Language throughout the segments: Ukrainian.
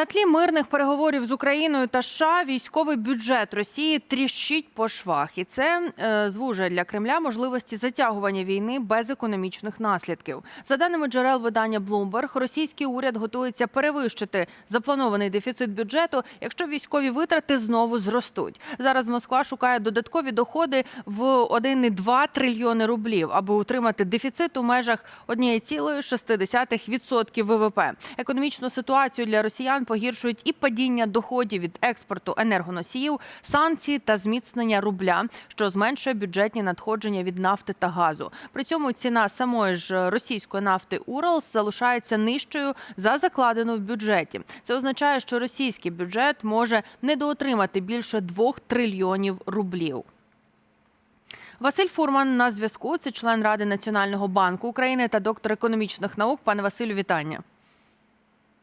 На тлі мирних переговорів з Україною та США військовий бюджет Росії тріщить по швах, і це е, звужує для Кремля можливості затягування війни без економічних наслідків. За даними джерел видання Bloomberg, російський уряд готується перевищити запланований дефіцит бюджету, якщо військові витрати знову зростуть. Зараз Москва шукає додаткові доходи в 1,2 трильйони рублів, аби утримати дефіцит у межах 1,6% ВВП. Економічну ситуацію для росіян погіршують і падіння доходів від експорту енергоносіїв, санкції та зміцнення рубля, що зменшує бюджетні надходження від нафти та газу. При цьому ціна самої ж російської нафти Уралс залишається нижчою за закладену в бюджеті. Це означає, що російський бюджет може недоотримати більше 2 трильйонів рублів. Василь Фурман на зв'язку. Це член Ради Національного банку України та доктор економічних наук. Пане Василю, вітання.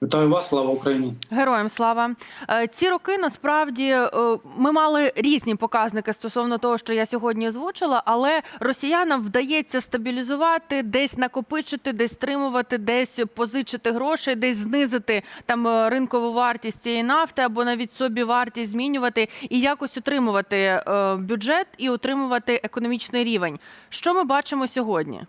Вітаю вас, слава Україні. Героям слава Е, ці роки насправді е, ми мали різні показники стосовно того, що я сьогодні озвучила, але росіянам вдається стабілізувати, десь накопичити, десь стримувати, десь позичити гроші, десь знизити там е, ринкову вартість цієї нафти або навіть собі вартість змінювати і якось утримувати е, бюджет і утримувати економічний рівень. Що ми бачимо сьогодні?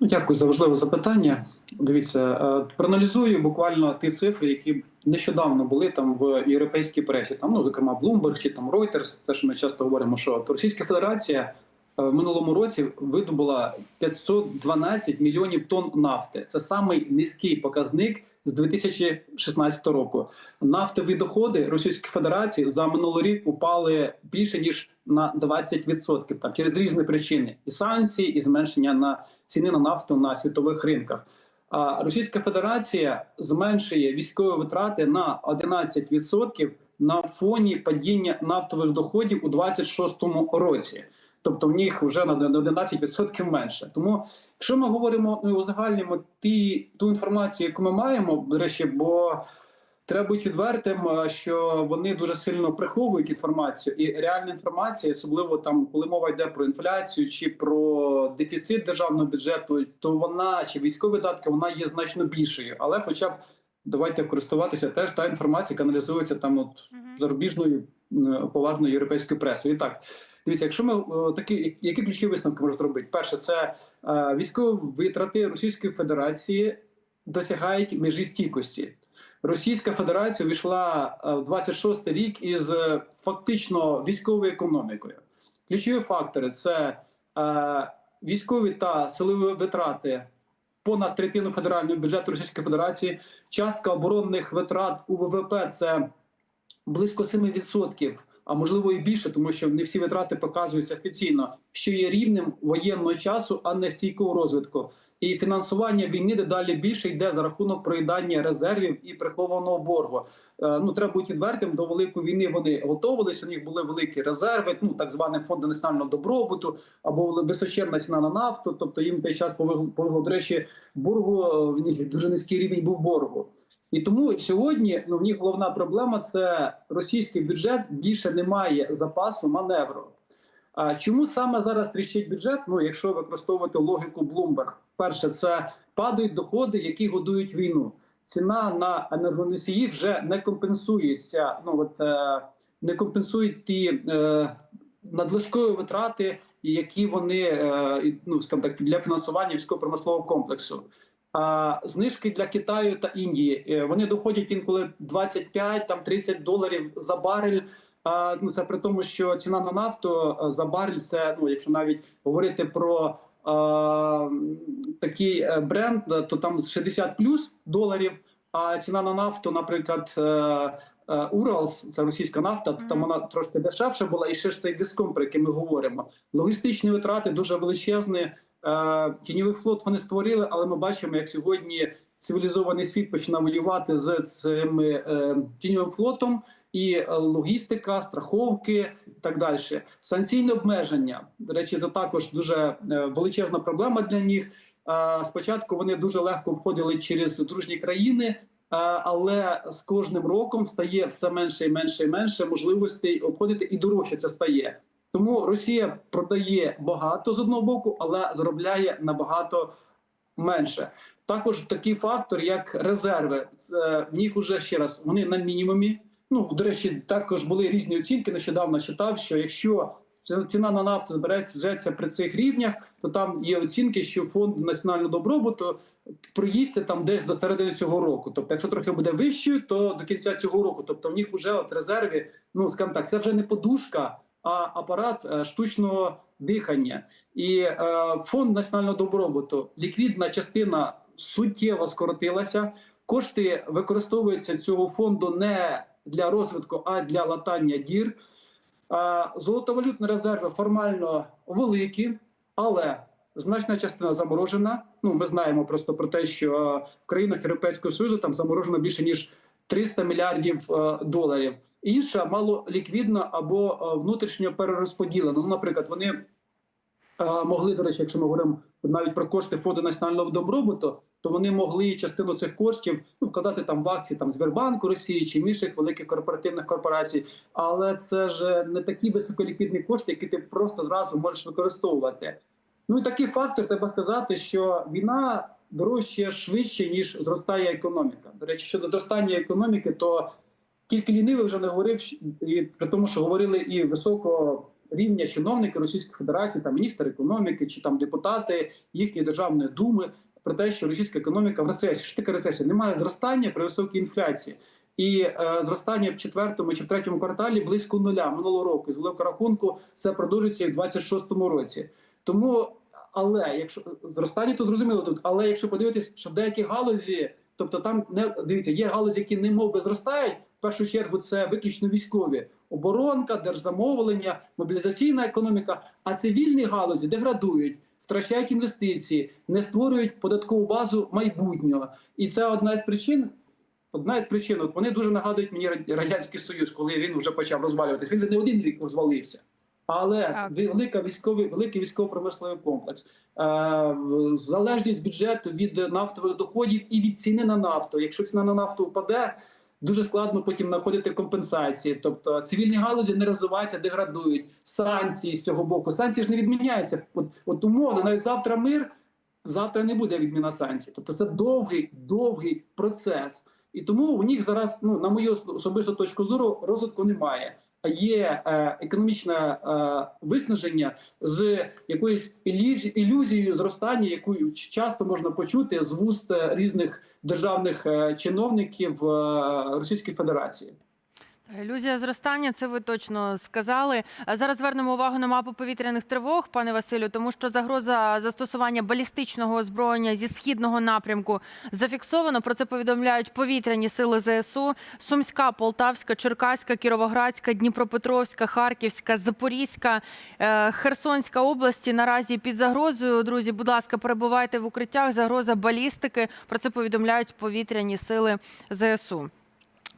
Ну, Дякую за важливе запитання. Дивіться, е, проаналізую буквально ті цифри, які нещодавно були там в європейській пресі. Там, ну, зокрема, Bloomberg чи там Reuters, теж ми часто говоримо, що Російська Федерація е, в минулому році видобула 512 мільйонів тонн нафти. Це самий низький показник з 2016 року. Нафтові доходи Російської Федерації за минулий рік упали більше ніж на 20%, там через різні причини: і санкції, і зменшення на ціни на нафту на світових ринках. А Російська Федерація зменшує військові витрати на 11% на фоні падіння нафтових доходів у 2026 році. Тобто в них вже на 11% менше. Тому, якщо ми говоримо ну, узагальнюємо ті ту інформацію, яку ми маємо, до речі, бо треба бути відвертим, е, що вони дуже сильно приховують інформацію, і реальна інформація, особливо там, коли мова йде про інфляцію чи про дефіцит державного бюджету, то вона чи військові видатки вона є значно більшою. Але, хоча б давайте користуватися теж та інформація, яка аналізується там от зарубіжною е, поважною європейською пресою. І так. Дивіться, якщо ми такі, які ключові висновки можна зробити? Перше, це е, військові витрати Російської Федерації досягають межі стійкості. Російська Федерація увійшла е, в 26 рік із е, фактично військовою економікою. Ключові фактори це військові та силові витрати понад третину федерального бюджету Російської Федерації. Частка оборонних витрат у ВВП це близько 7%, а можливо і більше, тому що не всі витрати показуються офіційно, що є рівнем воєнного часу, а не стійкого розвитку. І фінансування війни дедалі більше йде за рахунок проїдання резервів і прихованого боргу. Е, ну треба бути відвертим до великої війни. Вони готувалися. У них були великі резерви. Ну так званий фонд національного добробуту або височенна ціна на нафту. Тобто їм той час повигло, до речі, боргу е, в них дуже низький рівень був боргу. І тому сьогодні ну в них головна проблема це російський бюджет більше не має запасу маневру. А чому саме зараз тріщить бюджет? Ну, якщо використовувати логіку Bloomberg, перше, це падають доходи, які годують війну. Ціна на енергоносії вже не компенсується. Ну от е, не компенсують ті е, надлишкові витрати, які вони е, ну скажімо так для фінансування військово-промислового комплексу. А знижки для Китаю та Індії е, вони доходять інколи 25 там 30 доларів за барель. Ну це при тому, що ціна на нафту е, за барель це ну, якщо навіть говорити про а, такий е, бренд, то там 60 плюс доларів. А ціна на нафту, наприклад, Уралс, це російська нафта, то там вона трошки дешевша була, і ще ж цей диском, про який ми говоримо. Логістичні витрати дуже величезні. Тіньовий флот вони створили, але ми бачимо, як сьогодні цивілізований світ починає воювати з цим е, тіньовим флотом. І е, логістика, страховки і так далі. Санкційне обмеження до речі, це також дуже е, величезна проблема для них. Спочатку вони дуже легко обходили через дружні країни, але з кожним роком стає все менше і менше і менше можливостей обходити і дорожче це стає. Тому Росія продає багато з одного боку, але заробляє набагато менше. також такий фактор, як резерви. В них уже ще раз вони на мінімумі. Ну до речі, також були різні оцінки. Нещодавно читав, що якщо ці- ціна на нафту збереться при цих рівнях, то там є оцінки, що фонд національного добробуту проїсться там десь до середини цього року. Тобто, якщо трохи буде вищою, то до кінця цього року. Тобто, в них вже от резерві, ну скажімо так, це вже не подушка, а апарат е, штучного дихання. І е, фонд національного добробуту, ліквідна частина суттєво скоротилася. Кошти використовуються цього фонду не для розвитку, а для латання дір. Золотовалютні резерви формально великі, але значна частина заморожена. Ну, ми знаємо просто про те, що е, в країнах Європейського Союзу там заморожено більше ніж 300 мільярдів е, доларів. Інша малоліквідна або е, внутрішньо перерозподілена. Ну, наприклад, вони могли, до речі, якщо ми говоримо навіть про кошти фонду національного добробуту, то вони могли частину цих коштів ну, вкладати там в акції там Сбербанку Росії чи інших великих корпоративних корпорацій. Але це ж не такі високоліквідні кошти, які ти просто зразу можеш використовувати. Ну і такий фактор, треба сказати, що війна дорожчає швидше ніж зростає економіка. До речі, щодо зростання економіки, то тільки лінивий вже не говорив і при тому, що говорили і високого рівня чиновники Російської Федерації, там міністр економіки чи там депутати їхньої державної думи про те, що російська економіка в рецесії. Що таке рецесія? Немає зростання при високій інфляції. І е, зростання в четвертому чи в третьому кварталі близько нуля минулого року. З великого рахунку це продовжиться і в 26-му році. Тому, але якщо зростання, то зрозуміло тут. Але якщо подивитись, що деякі галузі, тобто там не дивіться, є галузі, які не би зростають. В першу чергу це виключно військові оборонка, держзамовлення, мобілізаційна економіка. А цивільні галузі деградують, втрачають інвестиції, не створюють податкову базу майбутнього. І це одна із причин. Одна із причин, от вони дуже нагадують мені радянський союз, коли він вже почав розвалюватись. Він не один рік розвалився. Але велика військовий, великий військово-промисловий комплекс, е, залежність бюджету від нафтових доходів і від ціни на нафту. Якщо ціна на нафту впаде, дуже складно потім знаходити компенсації. Тобто цивільні галузі не розвиваються, деградують. Санкції з цього боку. Санкції ж не відміняються. От, от умовно, навіть завтра мир, завтра не буде відміна санкцій. Тобто це довгий, довгий процес. І тому у них зараз, ну на мою ос- особисту точку зору, розвитку немає. Є е, економічне е, виснаження з якоюсь ілюзі- ілюзією зростання, яку часто можна почути з вуст е, різних державних чиновників Російської Федерації. Ілюзія зростання, це ви точно сказали. Зараз звернемо увагу на мапу повітряних тривог, пане Василю, тому що загроза застосування балістичного озброєння зі східного напрямку зафіксовано. Про це повідомляють повітряні сили ЗСУ. Сумська, Полтавська, Черкаська, Кіровоградська, Дніпропетровська, Харківська, Запорізька, е, Херсонська області наразі під загрозою. Друзі, будь ласка, перебувайте в укриттях. Загроза балістики. Про це повідомляють повітряні сили ЗСУ.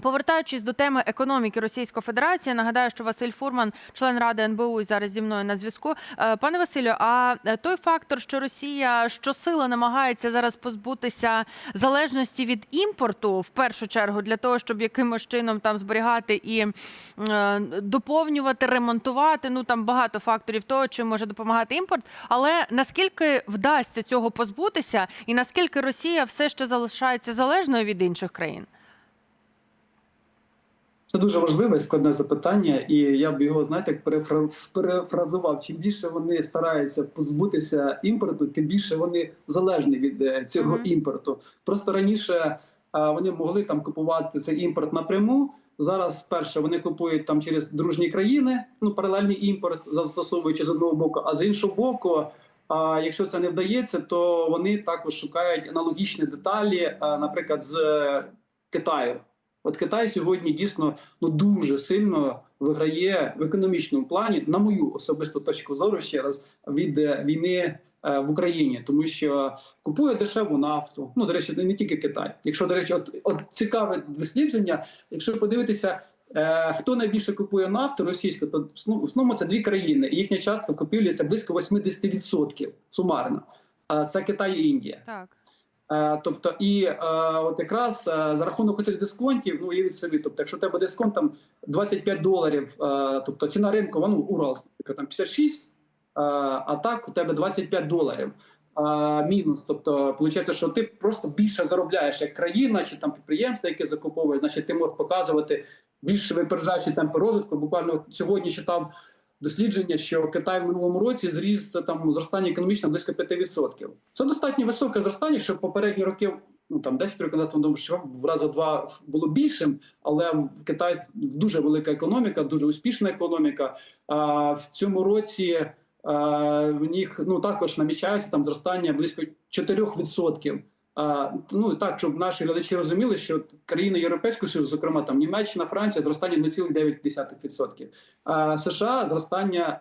Повертаючись до теми економіки Російської Федерації, нагадаю, що Василь Фурман, член ради НБУ, зараз зі мною на зв'язку. Е, Пане Василю, а е, той фактор, що Росія щосили намагається зараз позбутися залежності від імпорту, в першу чергу, для того, щоб якимось чином там зберігати і е, доповнювати, ремонтувати. Ну там багато факторів того, чим може допомагати імпорт. Але наскільки вдасться цього позбутися, і наскільки Росія все ще залишається залежною від інших країн? Це дуже важливе і складне запитання, і я б його знаєте, як перефразував. Чим більше вони стараються позбутися імпорту, тим більше вони залежні від е, цього Мгм. імпорту. Просто раніше вони могли там купувати цей імпорт напряму. Зараз перше вони купують там через дружні країни, ну паралельний імпорт застосовуючи з одного боку, а з іншого боку. А якщо це не вдається, то вони також шукають аналогічні деталі, наприклад, з е, Китаю. От Китай сьогодні дійсно ну дуже сильно виграє в економічному плані, на мою особисту точку зору, ще раз від е, війни е, в Україні, тому що купує дешеву нафту. Ну до речі, не тільки Китай. Якщо до речі, от, от цікаве дослідження, якщо подивитися. е, Хто найбільше купує нафту російську, то в основному це дві країни. і Їхня частка купівлі це близько 80% сумарно. А це Китай і Індія. Так. Е, Тобто, і е, от якраз е, за рахунок цих дисконтів, ну уявіть собі, тобто, якщо у тебе дисконт там 25 доларів, тобто ціна ринку, ну Урал, наприклад, там 56, е, а так у тебе 25 доларів. мінус. Тобто, виходить, що ти просто більше заробляєш як країна чи там підприємства, які закуповують, значить ти можеш показувати більш випереджаючі темпи розвитку. Буквально сьогодні читав дослідження, що Китай в минулому році зріс там зростання економічно близько 5%. Це достатньо високе зростання, що попередні роки. Ну там 10 років назад, думаю, що в рази два було більшим, але в Китаї дуже велика економіка, дуже успішна економіка. А в цьому році а, в них ну також намічається там зростання близько 4%. Ну так, щоб наші глядачі розуміли, що країни Європейського Союзу, зокрема там Німеччина, Франція, зростання 0,9%. А США зростання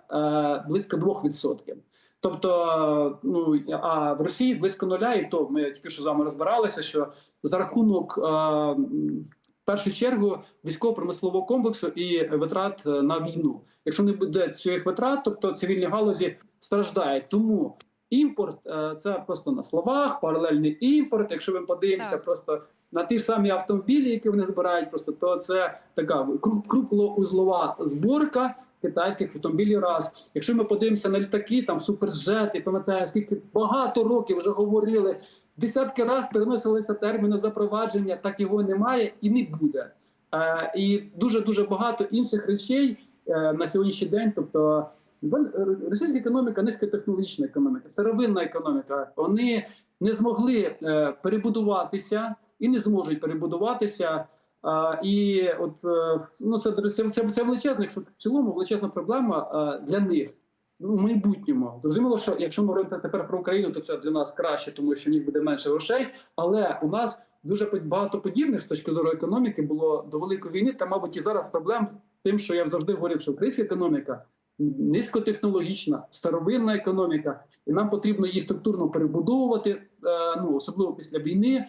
близько 2%. Тобто, ну а в Росії близько нуля, і то ми тільки що з вами розбиралися, що за рахунок е, в першу чергу військово-промислового комплексу і витрат е, на війну. Якщо не буде цих витрат, тобто цивільні галузі страждають. Тому імпорт е, це просто на словах, паралельний імпорт. Якщо ми подивимося Так. просто на ті ж самі автомобілі, які вони збирають, просто то це така кру- крупноузлова зборка китайських автомобілів. Раз, якщо ми подивимося на літаки, там суперджети, пам'ятаю, скільки багато років вже говорили. Десятки разів переносилися терміни запровадження, так його немає і не буде. Е, і дуже дуже багато інших речей е, на сьогоднішній день. Тобто російська економіка, низькотехнологічна економіка, сировинна економіка. Вони не змогли е, перебудуватися і не зможуть перебудуватися. І от е, ну це це, це, величезна, якщо в цілому величезна проблема е, для них. В майбутньому зрозуміло, що якщо ми говоримо тепер про Україну, то це для нас краще, тому що в них буде менше грошей. Але у нас дуже багато подібних з точки зору економіки було до великої війни. Та, мабуть, і зараз проблем тим, що я завжди говорив, що українська економіка низькотехнологічна, старовинна економіка, і нам потрібно її структурно перебудовувати, е, ну особливо після війни.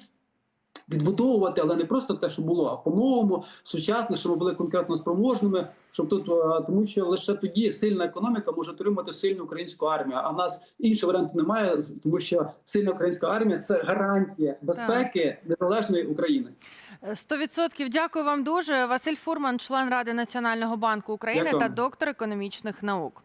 Відбудовувати, але не просто те, що було, а по-новому, сучасно, щоб ми були конкретно спроможними. Щоб тут е, тому, що лише тоді сильна економіка може отримати сильну українську армію. А в нас іншого варіанту немає, тому що сильна українська армія це гарантія безпеки незалежної України. Сто відсотків дякую вам дуже. Василь Фурман, член Ради Національного банку України Дякую. та доктор економічних наук.